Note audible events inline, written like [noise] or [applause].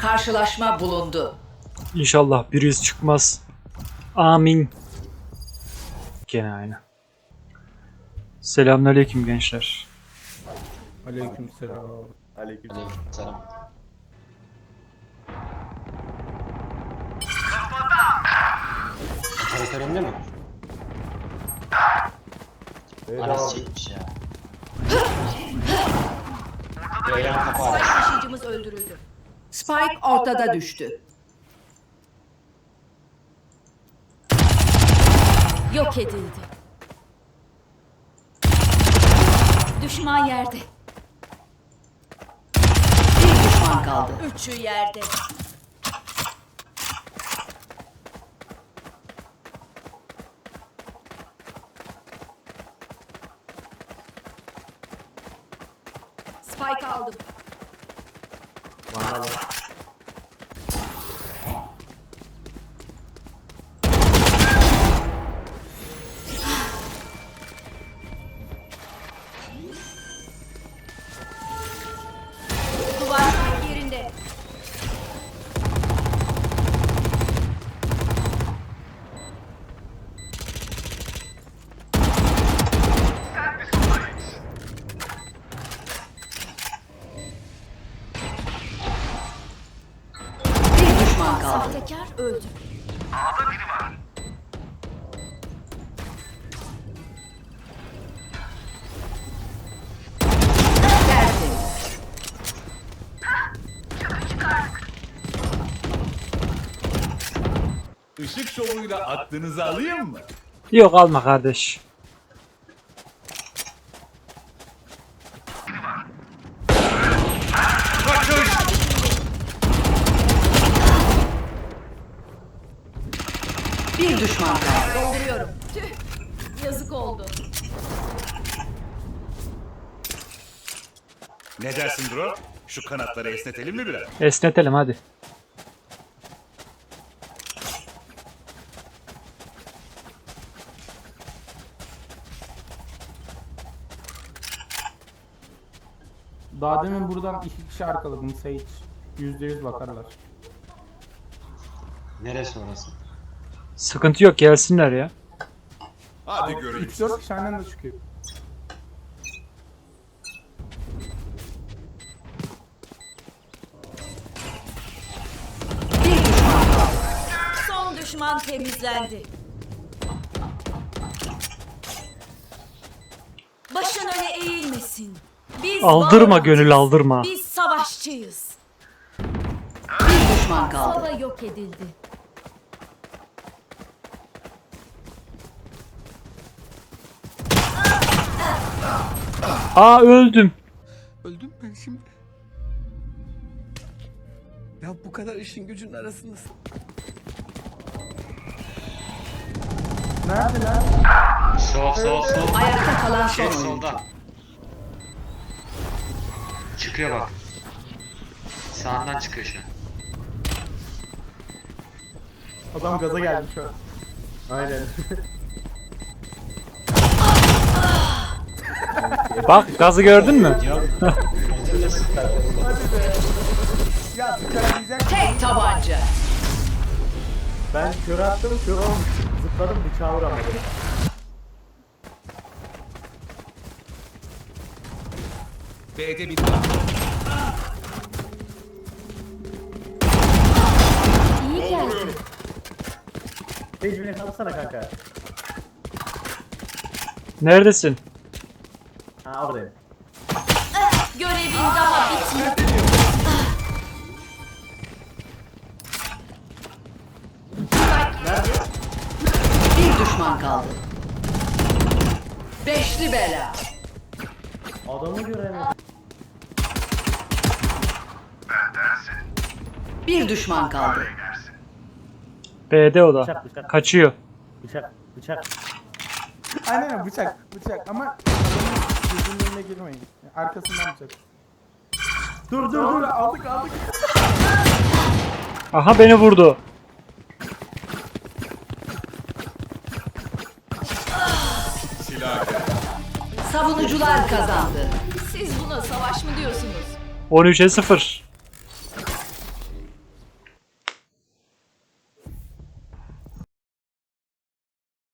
Karşılaşma bulundu. İnşallah bir yüz çıkmaz. Amin. Gene aynı. Selamünaleyküm gençler. Aleykümselam. Aleykümselam. Operatör önde mi? Aras çekmiş ya. Reyhan kapı Aras. Taşıyıcımız öldürüldü. Spike ortada düştü. Yok edildi. Düşman yerde. Bir düşman kaldı. Üçü yerde. Spike aldım. Duvar kaldı. Sahtekar öldü. Tertemiz. Işık şovuyla aklınızı alayım mı? Yok alma kardeş. Bir düşman kaldı. Dolduruyorum. Tüh. Yazık oldu. Ne dersin Dro? Şu kanatları esnetelim mi biraz? Esnetelim hadi. Daha demin buradan iki kişi arkaladım Sage. Yüzde yüz bakarlar. Neresi orası? Sıkıntı yok gelsinler ya. Hadi göreyim. 3-4 kişi de çıkıyor. Son düşman temizlendi. Başın öne eğilmesin. Biz Aldırma gönül aldırma. Biz savaşçıyız. Bir düşman kaldı. Sova yok edildi. Aa öldüm. Öldüm ben şimdi. Ya bu kadar işin gücün arasındasın. Nerede lan? Sol sol sol. Ayakta kalan son Şey oyuncu. solda. Çıkıyor bak. Sağından çıkıyor şu an. Adam gaza geldi şu an. Aynen. [laughs] Bak gazı gördün mü? ya. Tek tabanca. Ben kör attım kör olmuş. Zıpladım bıçağı vuramadım. B'de bir İyi geldi. Sage beni kalsana kanka. Neredesin? Ha oradayım. Görevin daha bitmedi. Bir düşman kaldı. Beşli bela. Adamı göremedim. Bir düşman kaldı. B'de o da. Bıçak, bıçak. Kaçıyor. Bıçak bıçak. Aynen bıçak bıçak ama gözünün önüne girmeyin. Arkasından bıçak. Dur dur dur aldık aldık. Aha beni vurdu. silah Savunucular kazandı. Siz buna savaş mı diyorsunuz? 13'e 0.